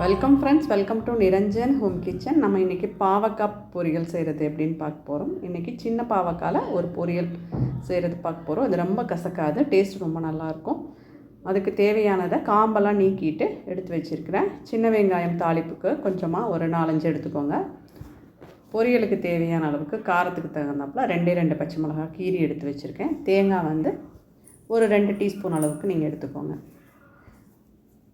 Welcome friends welcome to Niranjan home kitchen நம்ம இன்றைக்கி பாவக்காய் பொரியல் செய்கிறது எப்படின்னு பார்க்க போகிறோம் இன்றைக்கி சின்ன பாவக்காயில் ஒரு பொரியல் செய்கிறது பார்க்க போகிறோம் அது ரொம்ப கசக்காது டேஸ்ட் ரொம்ப நல்லாயிருக்கும் அதுக்கு தேவையானதை காம்பெல்லாம் நீக்கிட்டு எடுத்து வச்சுருக்கிறேன். சின்ன வெங்காயம் தாளிப்புக்கு கொஞ்சமாக ஒரு நாலஞ்சு எடுத்துக்கோங்க. பொரியலுக்கு தேவையான அளவுக்கு காரத்துக்கு தகுந்தாப்புல ரெண்டே ரெண்டு பச்சை மிளகாய் கீரி எடுத்து வச்சுருக்கேன். தேங்காய் வந்து ஒரு ரெண்டு டீஸ்பூன் அளவுக்கு நீங்கள் எடுத்துக்கோங்க.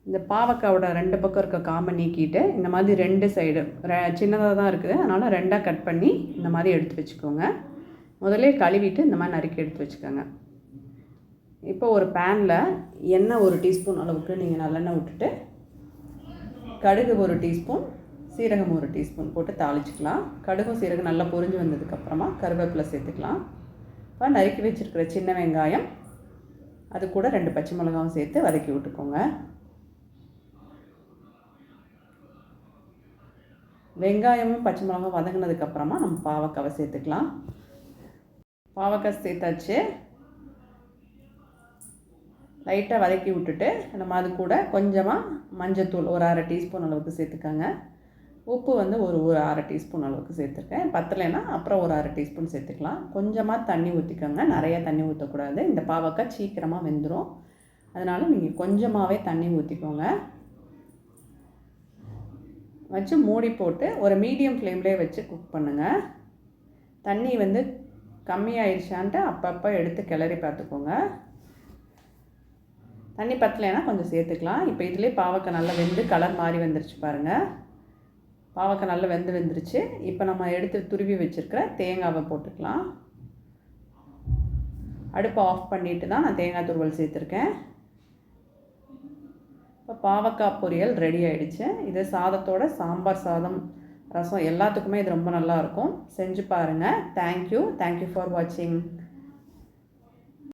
இந்த பாவக்காவோட ரெண்டு பக்கம் இருக்க காம்பை நீக்கிட்டு இந்த மாதிரி ரெண்டு சைடு ரெ சின்னதாக தான் இருக்குது. அதனால் ரெண்டாக கட் பண்ணி இந்த மாதிரி எடுத்து வச்சுக்கோங்க. முதல்ல கழுவிட்டு இந்த மாதிரி நறுக்கி எடுத்து வச்சுக்கோங்க. இப்போ ஒரு பேனில் எண்ணெய் ஒரு டீஸ்பூன் அளவுக்கு நீங்கள் நல்லெண்ணெய் விட்டுட்டு கடுகு ஒரு டீஸ்பூன் சீரகம் ஒரு டீஸ்பூன் போட்டு தாளிச்சிக்கலாம். கடுகும் சீரகம் நல்லா பொரிஞ்சு வந்ததுக்கப்புறமா கருவேப்பிலை சேர்த்துக்கலாம். இப்போ நறுக்கி வச்சுருக்கிற சின்ன வெங்காயம் அது கூட ரெண்டு பச்சை மிளகாவும் சேர்த்து வதக்கி விட்டுக்கோங்க. வெங்காயமும் பச்சை மிளகா வதங்கினதுக்கப்புறமா நம்ம பாவக்காவை சேர்த்துக்கலாம். பாவக்காய் சேர்த்தாச்சு. லைட்டாக வதக்கி விட்டுட்டு நம்ம அது கூட கொஞ்சமாக மஞ்சத்தூள் ஒரு அரை டீஸ்பூன் அளவுக்கு சேர்த்துக்கோங்க. உப்பு வந்து ஒரு ஒரு அரை டீஸ்பூன் அளவுக்கு சேர்த்துருக்கேன். பத்தலைன்னா அப்புறம் ஒரு அரை டீஸ்பூன் சேர்த்துக்கலாம். கொஞ்சமாக தண்ணி ஊற்றிக்கோங்க நிறைய தண்ணி ஊற்றக்கூடாது இந்த பாவக்காய் சீக்கிரமாக வெந்துடும் அதனால் நீங்கள் கொஞ்சமாகவே தண்ணி ஊற்றிக்கோங்க வச்சு மூடி போட்டு ஒரு மீடியம் ஃப்ளேம்லேயே வச்சு குக் பண்ணுங்கள் தண்ணி வந்து கம்மியாயிடுச்சான்ட்டு அப்பப்போ எடுத்து கிளறி பார்த்துக்கோங்க. தண்ணி பத்தலைன்னா கொஞ்சம் சேர்த்துக்கலாம். இப்போ இதுலேயே பாவக்காய் நல்லா வெந்து கலர் மாறி வந்துருச்சு பாருங்கள் பாவக்காய் நல்லா வெந்து வெந்துருச்சு. இப்போ நம்ம எடுத்து துருவி வச்சுருக்கிற தேங்காவை போட்டுக்கலாம். அடுப்பை ஆஃப் பண்ணிவிட்டு தான் நான் தேங்காய் துருவல் சேர்த்துருக்கேன். பாவக்காய் பொரியல் ரெடி ஆகிடுச்சு இது சாதத்தோட சாம்பார் சாதம் ரசம் எல்லாத்துக்குமே இது ரொம்ப நல்லாயிருக்கும் செஞ்சு பாருங்கள் தேங்க்யூ தேங்க்யூ ஃபார் வாட்சிங்